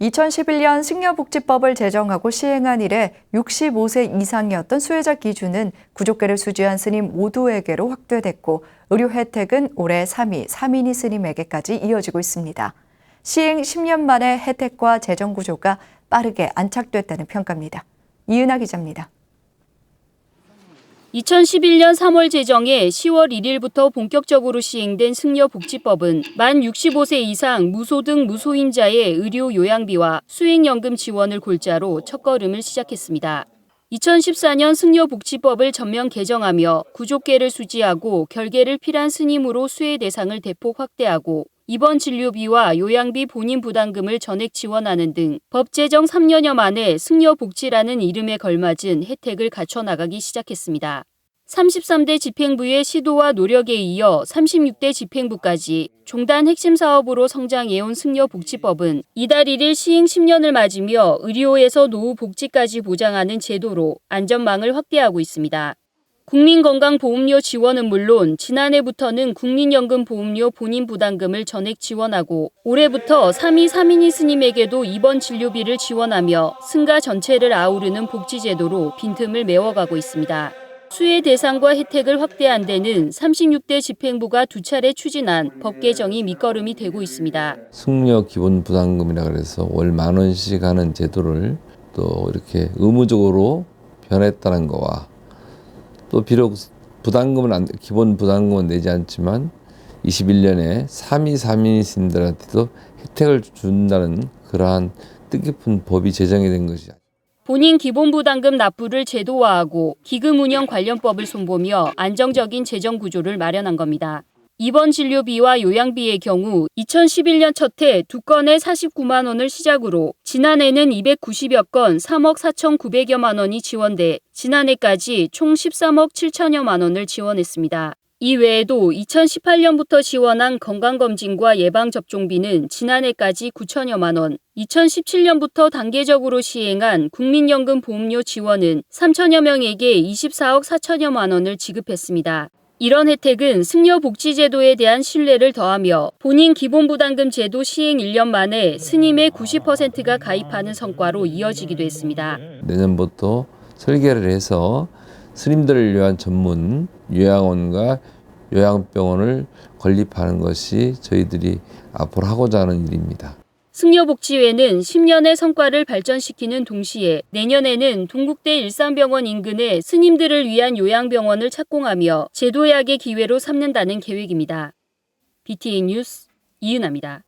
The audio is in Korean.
2011년 승려복지법을 제정하고 시행한 이래 65세 이상이었던 수혜자 기준은 구족계를 수지한 스님 모두에게로 확대됐고 의료 혜택은 올해 3위, 3인이 스님에게까지 이어지고 있습니다. 시행 10년 만에 혜택과 재정 구조가 빠르게 안착됐다는 평가입니다. 이은하 기자입니다. 2011년 3월 제정에 10월 1일부터 본격적으로 시행된 승려복지법은 만 65세 이상 무소득 무소임자의 의료 요양비와 수행연금 지원을 골자로 첫걸음을 시작했습니다. 2014년 승려복지법을 전면 개정하며 구족계를 수지하고 결계를 필한 스님으로 수혜 대상을 대폭 확대하고 입원 진료비와 요양비 본인 부담금을 전액 지원하는 등 법 제정 3년여 만에 승려복지라는 이름에 걸맞은 혜택을 갖춰 나가기 시작했습니다. 33대 집행부의 시도와 노력에 이어 36대 집행부까지 종단 핵심 사업으로 성장해온 승려복지법은 이달 1일 시행 10년을 맞으며 의료에서 노후 복지까지 보장하는 제도로 안전망을 확대하고 있습니다. 국민건강보험료 지원은 물론 지난해부터는 국민연금보험료 본인 부담금을 전액 지원하고 올해부터 3위 3인이 스님에게도 입원 진료비를 지원하며 승가 전체를 아우르는 복지제도로 빈틈을 메워가고 있습니다. 수혜 대상과 혜택을 확대한 데는 36대 집행부가 두 차례 추진한 법 개정이 밑거름이 되고 있습니다. 승려 기본 부담금이라 그래서 월 만 원씩 하는 제도를 또 이렇게 의무적으로 변했다는 거와 또 비록 부담금은 안, 기본 부담금은 내지 않지만 21년에 3위 3인 스님들한테도 혜택을 준다는 그러한 뜻깊은 법이 제정이 된 것이죠. 본인 기본 부담금 납부를 제도화하고 기금 운영 관련법을 손보며 안정적인 재정 구조를 마련한 겁니다. 입원 진료비와 요양비의 경우 2011년 첫 해 두 건에 49만 원을 시작으로 지난해는 290여 건 3억 4,900여만 원이 지원돼 지난해까지 총 13억 7천여만 원을 지원했습니다. 이 외에도 2018년부터 지원한 건강검진과 예방접종비는 지난해까지 9천여만 원, 2017년부터 단계적으로 시행한 국민연금 보험료 지원은 3천여 명에게 24억 4천여만 원을 지급했습니다. 이런 혜택은 승려복지제도에 대한 신뢰를 더하며 본인 기본부담금 제도 시행 1년 만에 스님의 90%가 가입하는 성과로 이어지기도 했습니다. 내년부터 설계를 해서 스님들을 위한 전문 요양원과 요양병원을 건립하는 것이 저희들이 앞으로 하고자 하는 일입니다. 승려복지회는 10년의 성과를 발전시키는 동시에 내년에는 동국대 일산병원 인근에 스님들을 위한 요양병원을 착공하며 제도약의 기회로 삼는다는 계획입니다. BTN 뉴스 이은아입니다.